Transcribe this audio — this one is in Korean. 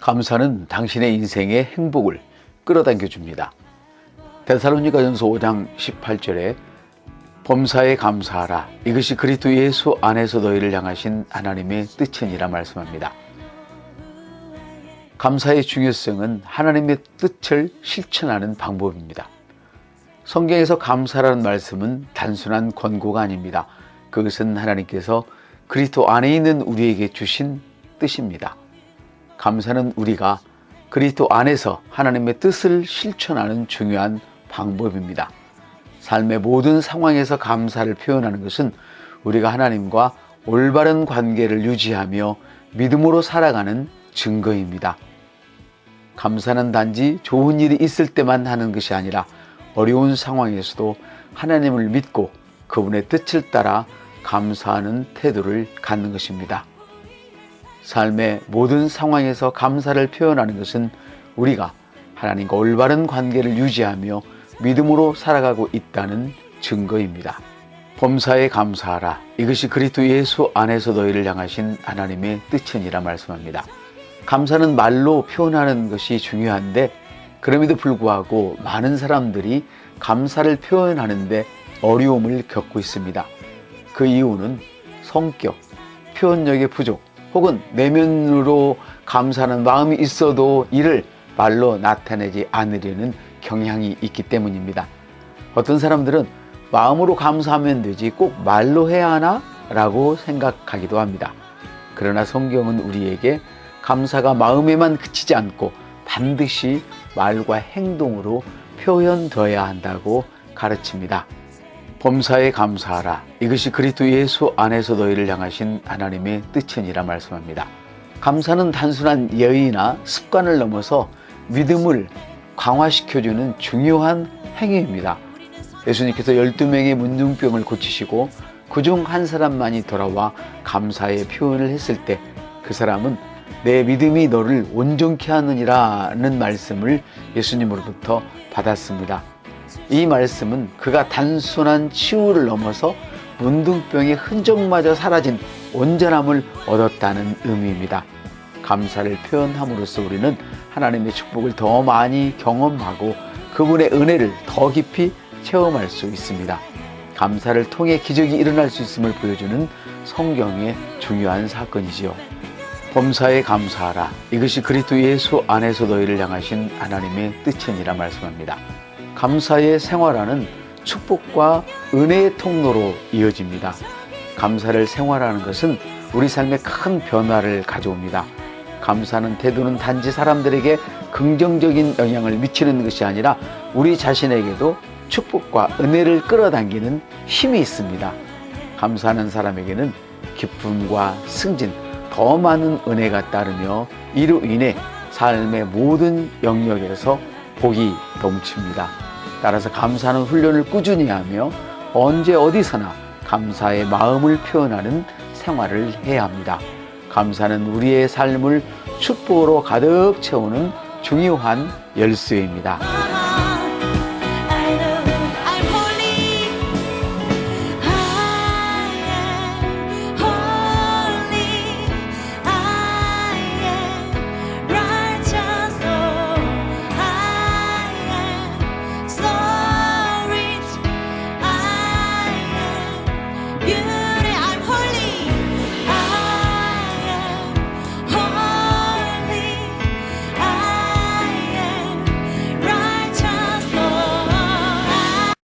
감사는 당신의 인생의 행복을 끌어당겨 줍니다. 데살로니가전서 5장 18절에 범사에 감사하라 이것이 그리스도 예수 안에서 너희를 향하신 하나님의 뜻이니라 말씀합니다. 감사의 중요성은 하나님의 뜻을 실천하는 방법입니다. 성경에서 감사라는 말씀은 단순한 권고가 아닙니다. 그것은 하나님께서 그리스도 안에 있는 우리에게 주신 뜻입니다. 감사는 우리가 그리스도 안에서 하나님의 뜻을 실천하는 중요한 방법입니다. 삶의 모든 상황에서 감사를 표현하는 것은 우리가 하나님과 올바른 관계를 유지하며 믿음으로 살아가는 증거입니다. 감사는 단지 좋은 일이 있을 때만 하는 것이 아니라 어려운 상황에서도 하나님을 믿고 그분의 뜻을 따라 감사하는 태도를 갖는 것입니다. 삶의 모든 상황에서 감사를 표현하는 것은 우리가 하나님과 올바른 관계를 유지하며 믿음으로 살아가고 있다는 증거입니다. 범사에 감사하라. 이것이 그리스도 예수 안에서 너희를 향하신 하나님의 뜻이니라 말씀합니다. 감사는 말로 표현하는 것이 중요한데 그럼에도 불구하고 많은 사람들이 감사를 표현하는데 어려움을 겪고 있습니다. 그 이유는 성격, 표현력의 부족, 혹은 내면으로 감사하는 마음이 있어도 이를 말로 나타내지 않으려는 경향이 있기 때문입니다. 어떤 사람들은 마음으로 감사하면 되지 꼭 말로 해야 하나? 라고 생각하기도 합니다. 그러나 성경은 우리에게 감사가 마음에만 그치지 않고 반드시 말과 행동으로 표현되어야 한다고 가르칩니다. 범사에 감사하라. 이것이 그리스도 예수 안에서 너희를 향하신 하나님의 뜻이니라 말씀합니다. 감사는 단순한 예의나 습관을 넘어서 믿음을 강화시켜주는 중요한 행위입니다. 예수님께서 12명의 문둥병을 고치시고 그중 한 사람만이 돌아와 감사의 표현을 했을 때 그 사람은 내 믿음이 너를 온전케 하느니라는 말씀을 예수님으로부터 받았습니다. 이 말씀은 그가 단순한 치유를 넘어서 문둥병의 흔적마저 사라진 온전함을 얻었다는 의미입니다. 감사를 표현함으로써 우리는 하나님의 축복을 더 많이 경험하고 그분의 은혜를 더 깊이 체험할 수 있습니다. 감사를 통해 기적이 일어날 수 있음을 보여주는 성경의 중요한 사건이지요. 범사에 감사하라. 이것이 그리스도 예수 안에서 너희를 향하신 하나님의 뜻이니라 말씀합니다. 감사의 생활하는 축복과 은혜의 통로로 이어집니다. 감사를 생활하는 것은 우리 삶에 큰 변화를 가져옵니다. 감사하는 태도는 단지 사람들에게 긍정적인 영향을 미치는 것이 아니라 우리 자신에게도 축복과 은혜를 끌어당기는 힘이 있습니다. 감사하는 사람에게는 기쁨과 승진, 더 많은 은혜가 따르며 이로 인해 삶의 모든 영역에서 복이 넘칩니다. 따라서 감사하는 훈련을 꾸준히 하며 언제 어디서나 감사의 마음을 표현하는 생활을 해야 합니다. 감사는 우리의 삶을 축복으로 가득 채우는 중요한 열쇠입니다.